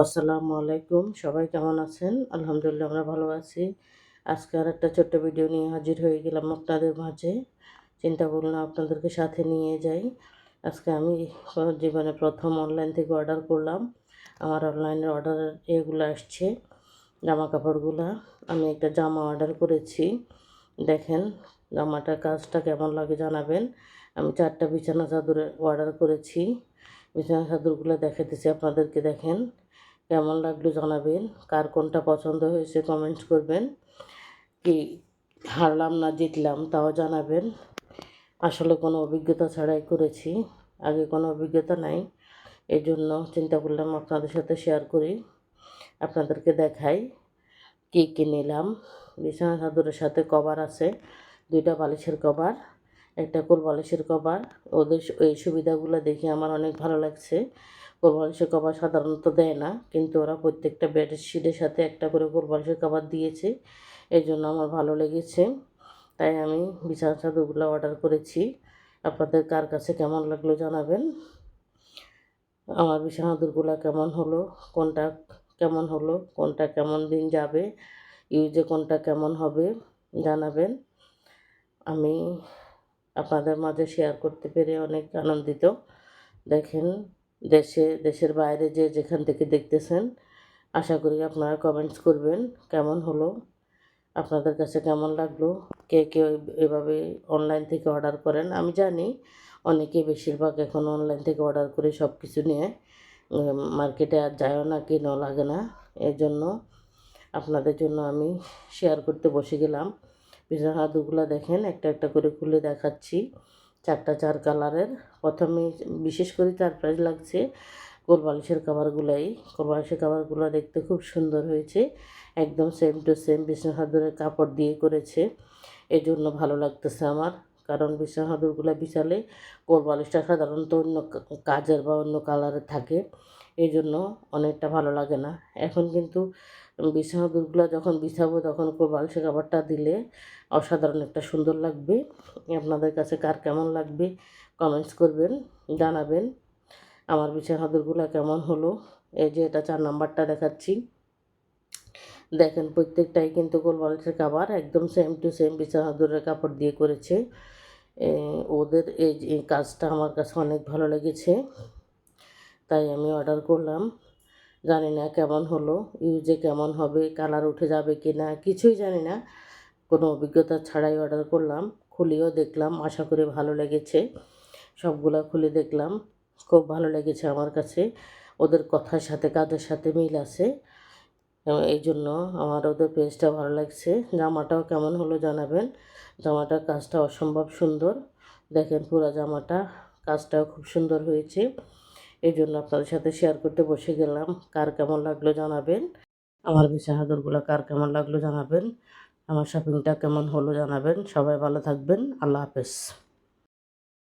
আসসালামু আলাইকুম। সবাই কেমন আছেন? আলহামদুলিল্লাহ আমরা ভালো আছি। আজকে আর একটা ছোট্ট ভিডিও নিয়ে হাজির হয়ে গেলাম আপনাদের মাঝে। চিন্তা করলাম আপনাদেরকে সাথে নিয়ে যাই। আজকে আমি জীবনে প্রথম অনলাইন থেকে অর্ডার করলাম। আমার অনলাইনের অর্ডার এগুলো আসছে জামা কাপড়গুলো আমি একটা জামা অর্ডার করেছি। দেখেন জামাটার কাজটা কেমন লাগে জানাবেন। আমি চারটা বিছানা চাদর অর্ডার করেছি। বিছানা চাদরগুলো দেখাতেছি আপনাদেরকে, দেখেন। কেমন লাগল জানাবেন। কার কোনটা পছন্দ হয়েছে কমেন্টস করবেন। কি হারলাম না জিতলাম তাও জানাবেন। আসলে কোনো অভিজ্ঞতা ছাড়াই করেছি। আগে কোনো অভিজ্ঞতা নাই। এই জন্য চিন্তা করলাম আপনাদের সাথে শেয়ার করি। আপনাদেরকে দেখাই কী কী নিলাম। বিছানা চাদরের সাথে কভার আছে। দুইটা বালিশের কভার একটা কোল বালিশের কভার ওদের এই সুবিধাগুলো দেখে আমার অনেক ভালো লাগছে। কোল বালিশের কভার সাধারণত দেয় না, কিন্তু ওরা প্রত্যেকটা বেডশিটের সাথে একটা করে কোল বালিশের কভার দিয়েছে। এই জন্য আমার ভালো লেগেছে। তাই আমি বিছানা চাদরগুলো অর্ডার করেছি। আপনাদের কার কাছে কেমন লাগল জানাবেন। আমার বিছানা চাদরগুলো কেমন হলো, কোনটা কেমন হলো, কোনটা কেমন দিন যাবে ইউজে কোনটা কেমন হবে জানাবেন। আমি আপনাদের মাঝে শেয়ার করতে পেরে অনেক আনন্দিত। দেখেন দেশে, দেশের বাইরে যে যেখান থেকে দেখতেছেন, আশা করি আপনারা কমেন্টস করবেন, কেমন হলো, আপনাদের কাছে কেমন লাগল, কে কে এভাবে অনলাইন থেকে অর্ডার করেন, আমি জানি অনেকে বেশিরভাগ এখন অনলাইন থেকে অর্ডার করে সব কিছু নিয়ে মার্কেটে আর যায়ও না কিনো লাগে না এর জন্য আপনাদের জন্য আমি শেয়ার করতে বসে গেলাম। পিজার হাদুগুলো দেখেন, একটা একটা করে খুলে দেখাচ্ছি। চারটা, চার কালারের। প্রথমে বিশেষ করে চার প্রাইজ লাগছে কোলবালিশের কাভারগুলাই। কোলবালিশের কাভারগুলো দেখতে খুব সুন্দর হয়েছে। একদম সেম টু সেম বিষ্ণুহাদুরের কাপড় দিয়ে করেছে। এই জন্য ভালো লাগতেছে আমার। কারণ বিষ্ণুহাদুরগুলো বিশালে বিছালে কোলবালিশটা সাধারণত অন্য কাজের বা অন্য কালারের থাকে। এই জন্য অনেকটা ভালো লাগে না। এখন কিন্তু বিছানা দুধগুলো যখন বিছাবো তখন বালিশে খাবারটা দিলে অসাধারণ একটা সুন্দর লাগবে। আপনাদের কাছে কার কেমন লাগবে কমেন্টস করবেন, জানাবেন। আমার বিছানা দুধগুলো কেমন হলো? এই যে এটা চার নাম্বারটা দেখাচ্ছি। দেখেন, প্রত্যেকটাই কিন্তু গোল বালিশের কাবার একদম সেম টু সেম বিছানা দূরের কাপড় দিয়ে করেছে। ওদের এই কাজটা আমার কাছে অনেক ভালো লেগেছে। তাই আমি অর্ডার করলাম। জানি না কেমন হলো ইউজে কেমন হবে, কালার উঠে যাবে কি না, কিছুই জানি না। কোনো অভিজ্ঞতা ছাড়াই অর্ডার করলাম, খুলিও দেখলাম, আশা করি ভালো লেগেছে। সবগুলা খুলে দেখলাম, খুব ভালো লেগেছে আমার কাছে। ওদের কথার সাথে, কাজের সাথে মিল আছে। এই জন্য আমার ওদের পেজটা ভালো লাগছে। জামাটাও কেমন হলো জানাবেন। জামাটার কাজটা অসম্ভব সুন্দর। দেখেন পুরো জামাটা, কাজটাও খুব সুন্দর হয়েছে। এই জন্য আপনাদের সাথে শেয়ার করতে বসে গেলাম। কার কেমন লাগল জানাবেন। আমার বিছানাদরগুলো কার কেমন লাগল জানাবেন। আমার শপিংটা কেমন হলো জানাবেন। সবাই ভালো থাকবেন। আল্লাহ হাফেজ।